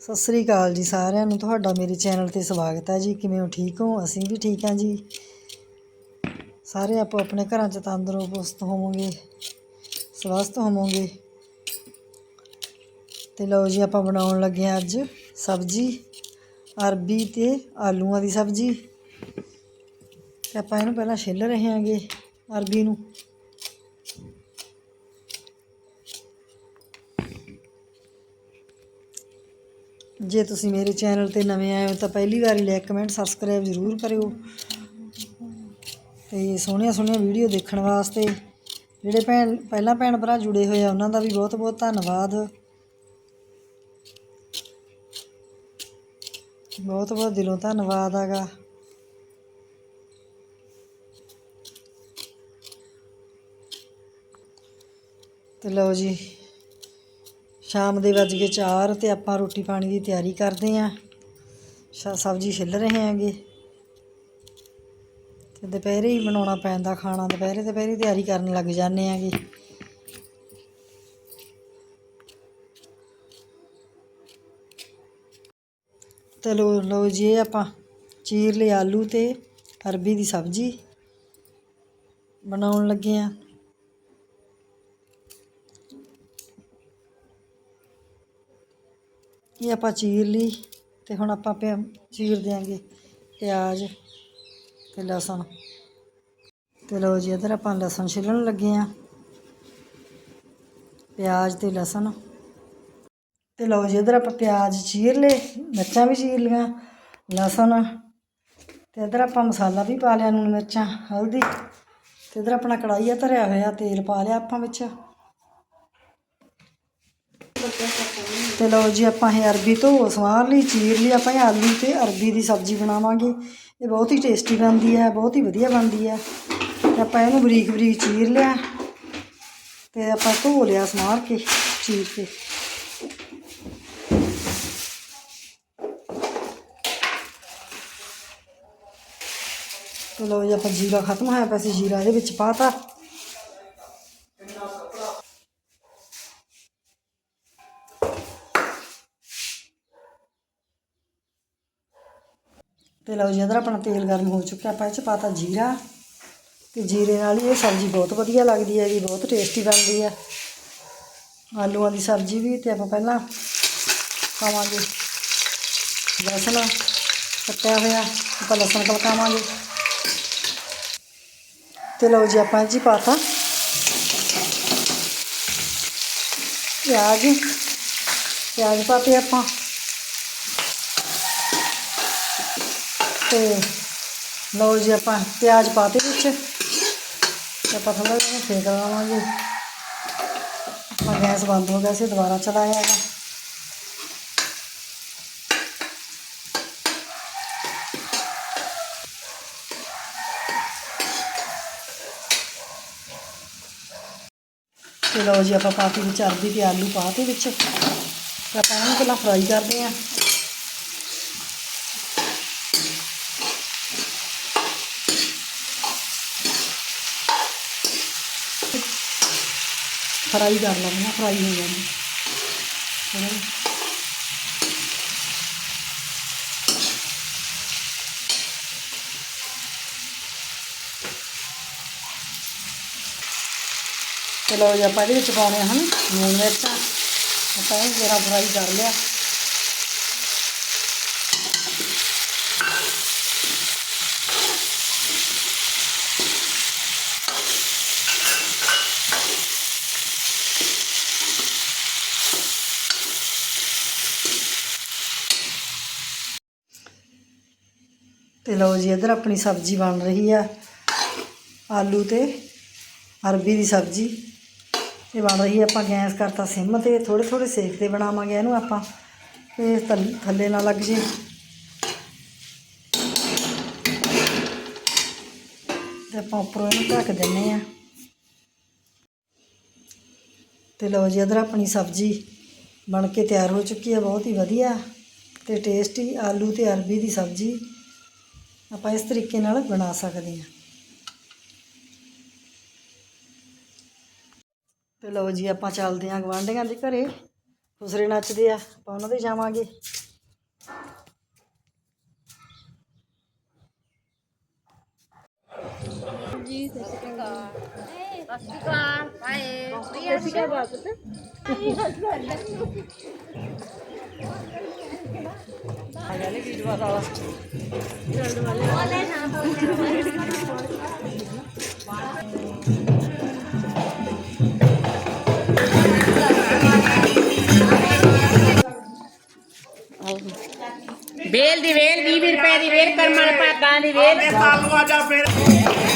ਸਤਿ ਸ੍ਰੀ ਅਕਾਲ ਜੀ ਸਾਰਿਆਂ ਨੂੰ, ਤੁਹਾਡਾ ਮੇਰੇ ਚੈਨਲ ਤੇ ਸਵਾਗਤ ਹੈ ਜੀ। ਕਿਵੇਂ ਹੋ? ਠੀਕ ਹੋ? ਅਸੀਂ ਵੀ ਠੀਕ ਹਾਂ ਜੀ। ਸਾਰੇ ਆਪੋ ਆਪਣੇ ਘਰਾਂ 'ਚ ਤੰਦਰੁਸਤ ਹੋਵੋਗੇ, ਸਵਸਥ ਹੋਵੋਗੇ। ਤੇ ਲਓ ਜੀ, ਆਪਾਂ ਬਣਾਉਣ ਲੱਗੇ ਹਾਂ ਅੱਜ ਸਬਜ਼ੀ, ਅਰਬੀ ਤੇ ਆਲੂਆਂ ਦੀ ਸਬਜ਼ੀ। ਤੇ ਆਪਾਂ ਇਹਨੂੰ ਪਹਿਲਾਂ ਛਿੱਲ ਰਹੇ ਹਾਂਗੇ ਅਰਬੀ ਨੂੰ। ਜੇ ਤੁਸੀਂ ਮੇਰੇ ਚੈਨਲ ਤੇ ਨਵੇਂ ਆਏ ਹੋ ਤਾਂ ਪਹਿਲੀ ਵਾਰੀ ਲਾਈਕ, ਕਮੈਂਟ, ਸਬਸਕ੍ਰਾਈਬ ਜ਼ਰੂਰ ਕਰਿਓ। ਤੇ ਸੋਹਣੀਆਂ ਸੋਹਣੀਆਂ ਵੀਡੀਓ ਦੇਖਣ ਵਾਸਤੇ ਜਿਹੜੇ ਭੈਣ, ਪਹਿਲਾਂ ਭੈਣ ਭਰਾ ਜੁੜੇ ਹੋਏ ਆ, ਉਹਨਾਂ ਦਾ ਵੀ ਬਹੁਤ ਬਹੁਤ ਧੰਨਵਾਦ। ਬਹੁਤ ਬਹੁਤ ਦਿਲੋਂ ਧੰਨਵਾਦ ਹੈਗਾ। ਤੇ ਲਓ ਜੀ। ਸ਼ਾਮ ਦੇ ਵੱਜ ਗਏ 4 ਤੇ ਆਪਾਂ ਰੋਟੀ ਪਾਣੀ ਦੀ ਤਿਆਰੀ ਕਰਦੇ ਆਂ। ਸਬਜ਼ੀ ਛਿੱਲ ਰਹੇ ਆਂਗੇ। ਤੇ ਦੁਪਹਿਰੇ ਹੀ ਬਣਾਉਣਾ ਪੈਂਦਾ ਖਾਣਾ, ਦੁਪਹਿਰੇ ਦੁਪਹਿਰੇ ਤਿਆਰੀ ਕਰਨ ਲੱਗ ਜਾਂਦੇ ਆਂਗੇ। ਤੇ ਲਓ ਲੋ ਜੀ ਆਪਾਂ ਚੀਰ ਲਏ ਆਲੂ ਤੇ ਅਰਬੀ ਦੀ ਸਬਜ਼ੀ ਬਣਾਉਣ ਲੱਗੇ ਆਂ। ਇਹ ਆਪਾਂ ਚੀਰ ਲਈ ਤੇ ਹੁਣ ਆਪਾਂ ਪਿਆ ਚੀਰ ਦਿਆਂਗੇ ਪਿਆਜ਼ ਤੇ ਲਸਣ। ਤੇ ਲਓ ਜੀ, ਇਧਰ ਆਪਾਂ ਲਸਣ ਛਿੱਲਣ ਲੱਗੇ ਆ। ਪਿਆਜ਼ ਤੇ ਲਸਣ। ਤੇ ਲਓ ਜੀ, ਇਧਰ ਆਪਾਂ ਪਿਆਜ਼ ਚੀਰ ਲਏ, ਮਿਰਚਾਂ ਵੀ ਚੀਰ ਲੀਆਂ ਲਸਣ। ਤੇ ਇਧਰ ਆਪਾਂ ਮਸਾਲਾ ਵੀ ਪਾ ਲਿਆ ਨੂਣ ਮਿਰਚਾਂ, ਹਲਦੀ। ਤੇ ਇਧਰ ਆਪਣਾ ਕੜਾਈ ਧਰਿਆ ਹੋਇਆ, ਤੇਲ ਪਾ ਲਿਆ ਆਪਾਂ ਵਿੱਚ। ਤੇ ਲਓ ਜੀ ਆਪਾਂ ਇਹ ਅਰਬੀ ਧੋ, ਸਵਾਰ ਲਈ, ਚੀਰ ਲਈ, ਆਪਾਂ ਇਹ ਆਲੂ ਤੇ ਅਰਬੀ ਦੀ ਸਬਜ਼ੀ ਬਣਾਵਾਂਗੇ। ਇਹ ਬਹੁਤ ਹੀ ਟੇਸਟੀ ਬਣਦੀ ਹੈ, ਬਹੁਤ ਹੀ ਵਧੀਆ ਬਣਦੀ ਹੈ। ਤੇ ਆਪਾਂ ਇਹਨੂੰ ਬਰੀਕ ਬਰੀਕ ਚੀਰ ਲਿਆ ਤੇ ਆਪਾਂ ਧੋ ਲਿਆ ਸਵਾਰ ਕੇ, ਚੀਰ ਕੇ। ਤੇ ਲਓ ਜੀ ਆਪਾਂ ਜੀਰਾ ਖਤਮ ਹੋਇਆ ਪਿਆ ਸੀ, ਜੀਰਾ ਇਹਦੇ ਵਿੱਚ ਪਾਤਾ ਤੇ ਲਓ ਜੀ, ਇਧਰ ਆਪਣਾ ਤੇਲ ਗਰਮ ਹੋ ਚੁੱਕਿਆ। ਆਪਾਂ ਇਹ ਚ ਪਾਤਾ ਜੀਰਾ। ਤੇ ਜੀਰੇ ਨਾਲ ਹੀ ਇਹ ਸਬਜ਼ੀ ਬਹੁਤ ਵਧੀਆ ਲੱਗਦੀ ਹੈ ਜੀ ਬਹੁਤ ਟੇਸਟੀ ਬਣਦੀ ਹੈ। ਆਲੂਆਂ ਦੀ ਸਬਜ਼ੀ ਵੀ, ਤੇ ਆਪਾਂ ਪਹਿਲਾਂ ਪਾਵਾਂਗੇ ਲਸਣ। ਕੱਟਿਆ ਹੋਇਆ, ਆਪਾਂ ਲਸਣ ਪਲਕਾਵਾਂਗੇ ਤੇ ਲਓ ਜੀ, ਆਪਾਂ ਇਹ 'ਚ ਹੀ ਪਾਤਾ ਪਿਆਜ਼। ਪਿਆਜ਼ ਪਾਤੇ ਆਪਾਂ ਤੇ ਲਓ ਜੀ ਆਪਾਂ ਪਿਆਜ਼ ਪਾਤੇ ਵਿੱਚ। ਤੇ ਆਪਾਂ ਥੋੜਾ ਜਿਹਾ ਸੇਕ ਲਵਾਂਗੇ। ਆਪਾਂ ਗੈਸ ਬੰਦ ਹੋ ਗਿਆ ਸੀ, ਦੁਬਾਰਾ ਚਲਾਇਆ ਹੈਗਾ। ਤੇ ਲਓ ਜੀ ਆਪਾਂ ਪਾਤੀ ਵਿੱਚ ਅਰਬੀ ਤੇ ਆਲੂ ਪਾਤੇ ਵਿੱਚ। ਆਪਾਂ ਇਹਨੂੰ ਪਹਿਲਾਂ ਫਰਾਈ ਕਰਦੇ ਆਂ ਫਰਾਈ ਕਰ ਲੈਂਦੇ ਹਾਂ ਫਰਾਈ ਹੋ ਜਾਂਦੀ ਥੋੜ੍ਹਾ ਜਿਹਾ। ਜੀ, ਆਪਾਂ ਇਹਦੇ ਵਿੱਚ ਪਾਉਣੇ ਹਨ, ਲੂਣ ਮਿਰਚਾਂ। ਆਪਾਂ ਇਹ ਜਰਾ ਫਰਾਈ ਕਰ ਲਿਆ। ਤੇ ਲਓ ਜੀ, ਇੱਧਰ ਆਪਣੀ ਸਬਜ਼ੀ ਬਣ ਰਹੀ ਆ। ਆਲੂ ਤੇ ਅਰਬੀ ਦੀ ਸਬਜ਼ੀ। ਇਹ ਬਣ ਰਹੀ ਆਪਾਂ ਗੈਸ ਕਰਤਾ ਸਿਮ ਤੇ ਥੋੜੇ ਥੋੜੇ ਸੇਕ ਤੇ ਬਣਾਵਾਂਗੇ ਇਹਨੂੰ ਆਪਾਂ। ਇਹ ਥੱਲ- ਥੱਲੇ ਨਾ ਲੱਗ ਜੇ। ਤੇ ਆਪਾਂ ਉੱਪਰੋਂ ਇਹਨੂੰ ਢੱਕ ਦਿੰਨੇ ਆ। ਤੇ ਲਓ ਜੀ, ਇੱਧਰ ਆਪਣੀ ਸਬਜ਼ੀ ਬਣ ਕੇ ਤਿਆਰ ਹੋ ਚੁੱਕੀ ਹੈ ਬਹੁਤ ਹੀ ਵਧੀਆ। ਤੇ ਟੇਸਟੀ ਆਲੂ ਤੇ ਅਰਬੀ ਦੀ ਸਬਜ਼ੀ। ਆਪਾਂ ਇਸ ਤਰੀਕੇ ਨਾਲ ਬਣਾ ਸਕਦੇ ਹਾਂ। ਤੇ ਲਓ ਜੀ ਆਪਾਂ ਚੱਲਦੇ ਹਾਂ ਗਵਾਂਢੀਆਂ ਦੇ ਘਰੇ। ਖੁਸਰੇ ਨੱਚਦੇ ਆ ਆਪਾਂ ਉਹਨਾਂ ਦੇ ਜਾਵਾਂਗੇ। ਆ ਗਿਆ ਨੇ ਵੀਡੀਓ ਵਾਲਾ ਵੇਲ ਦੀ ਵੇਲ 20 ਰੁਪਏ ਦੀ ਵੇਲ ਕਰਮਣ ਭਾਗਾਂ ਦੀ ਵੇਲ ਤਾਲੂ ਆ ਜਾ ਫਿਰ ਇਹ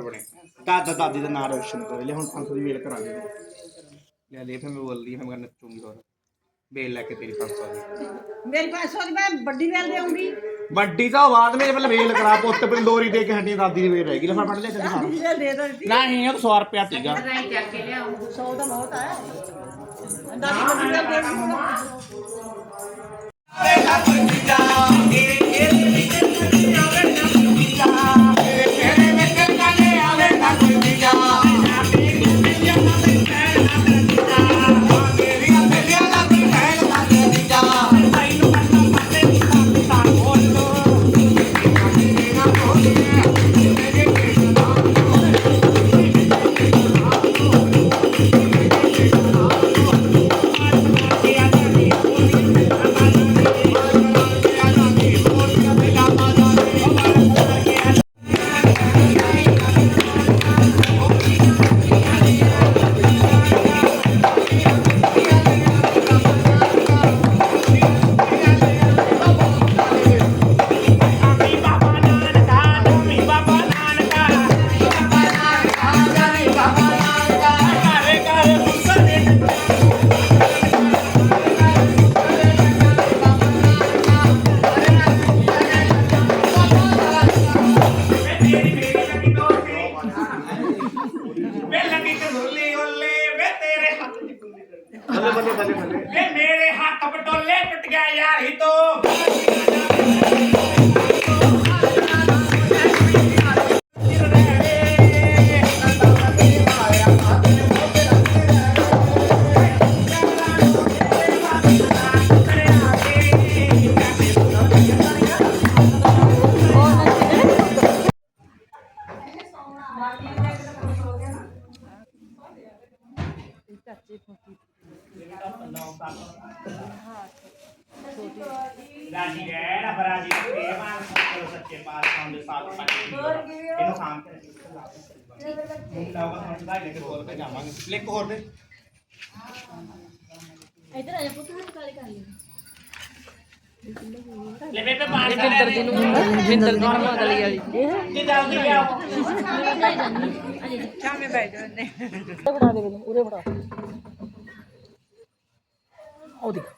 ਲਿਖ ਕੇ ਅਫਸਰ ਬਣੇ ਦਾਦਾ ਦਾਦੀ ਦਾ ਨਾਮ ਰੋਸ਼ਨ ਕਰੇ। ਲੈ ਹੁਣ ਪੰਥ ਦੀ ਵੇਲ ਕਰਾ ਦੇ ਲੈ ਲੈ ਫਿਰ ਮੈਂ ਬੋਲਦੀ ਫਿਰ ਮੈਂ ਨੱਚੂਗੀ ਹੋਰ ਵੇਲ ਲੈ ਕੇ ਤੇਰੀ 500 ਦੀ ਮੇਰੀ 500 ਦੀ ਮੈਂ ਵੱਡੀ ਵੇਲ ਦੇਉਂਗੀ ਵੱਡੀ ਤਾਂ ਬਾਅਦ ਵਿੱਚ ਪਹਿਲਾਂ ਵੇਲ ਕਰਾ ਪੁੱਤ ਲੋਰੀ ਦੇ ਕੇ ਹੱਡੀ ਦਾਦੀ ਦੀ ਵੇਲ ਰਹਿ ਗਈ। ਲੈ ਪੜ ਲਿਆ ਚੱਲ ਜੇ ਦੇ ਦੋ ਦਿੱਤੀ ਨਹੀਂ ਉਹ 100 ਰੁਪਿਆ ਸੀਗਾ। ਰਾਈ ਚੱਕ ਕੇ ਲਿਆਉਂ 100 ਦਾ ਬਹੁਤ ਆ। ਦਾਦੀ ਵੱਡੀ ਵੇਲ ਦੇ ਦੂੰਗੀ Yeah. ਰਾਜੀ ਰਹਿ ਰੱਬ ਰਾਜੀ ਰੱਖੇ ਮਾਨ ਸੱਚੇ ਸੱਚੇ ਪਾਤਸ਼ਾਹ ਦੇ ਸਾਥ ਪੱਟੀ ਇਹਨੂੰ ਸਾਂਭ ਕੇ ਰੱਖੀ। ਹੁਣ ਲਾਉਗਾ ਹੁਣ ਦਾ ਲੈ ਕੇ ਹੋਰ ਤੇ ਜਾਵਾਂਗੇ ਲਿਖ ਹੋਰ ਦੇ। ਇੱਧਰ ਆ ਜਾ ਪੁੱਤ ਹੱਥ ਕਾਲੇ ਕਰ ਲਈ। ਲੈ ਬੇਬੇ ਪਾਸ ਜਿੰਦਰ ਦੀ ਨੂੰ ਜਿੰਦਰ ਦੀ ਨੂੰ ਅਗਲੀ ਵਾਲੀ। ਜੀ ਜਲਦੀ ਆਓ ਸ਼ਾਮੇ ਬੈਠ ਜਾਂਦੇ ਬਣਾ ਦੇ ਮੈਨੂੰ ਉਰੇ ਬਣਾ। ਉਹ ਦੇਖ।